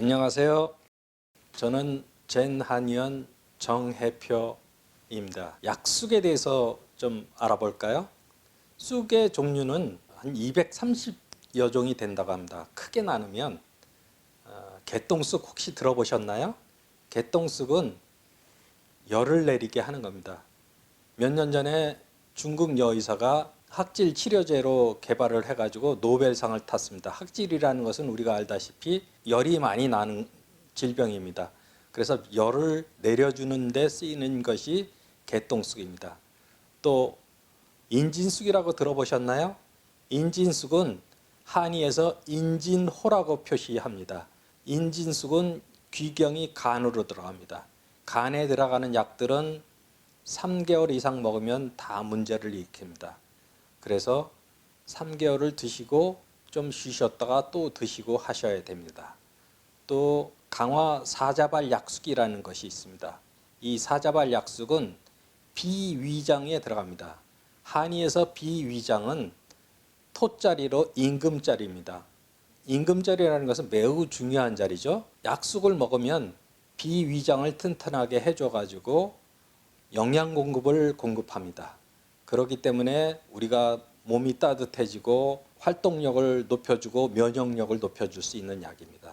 안녕하세요. 저는 젠한의원 정해표입니다. 약쑥에 대해서 좀 알아볼까요? 쑥의 종류는 한 230여 종이 된다고 합니다. 크게 나누면 어, 개똥쑥 혹시 들어보셨나요? 개똥쑥은 열을 내리게 하는 겁니다. 몇 년 전에 중국 여의사가 학질 치료제로 개발을 해가지고 노벨상을 탔습니다. 학질이라는 것은 우리가 알다시피 열이 많이 나는 질병입니다. 그래서 열을 내려주는 데 쓰이는 것이 개똥쑥입니다. 또 인진쑥이라고 들어보셨나요? 인진쑥은 한의에서 인진호라고 표시합니다. 인진쑥은 귀경이 간으로 들어갑니다. 간에 들어가는 약들은 3개월 이상 먹으면 다 문제를 일으킵니다. 그래서 3개월을 드시고 좀 쉬셨다가 또 드시고 하셔야 됩니다. 또 강화 사자발 약숙이라는 것이 있습니다. 이 사자발 약숙은 비위장에 들어갑니다. 한의에서 비위장은 토자리로 임금자리입니다. 임금자리라는 것은 매우 중요한 자리죠. 약숙을 먹으면 비위장을 튼튼하게 해줘가지고 영양 공급을 공급합니다. 그렇기 때문에 우리가 몸이 따뜻해지고 활동력을 높여주고 면역력을 높여줄 수 있는 약입니다.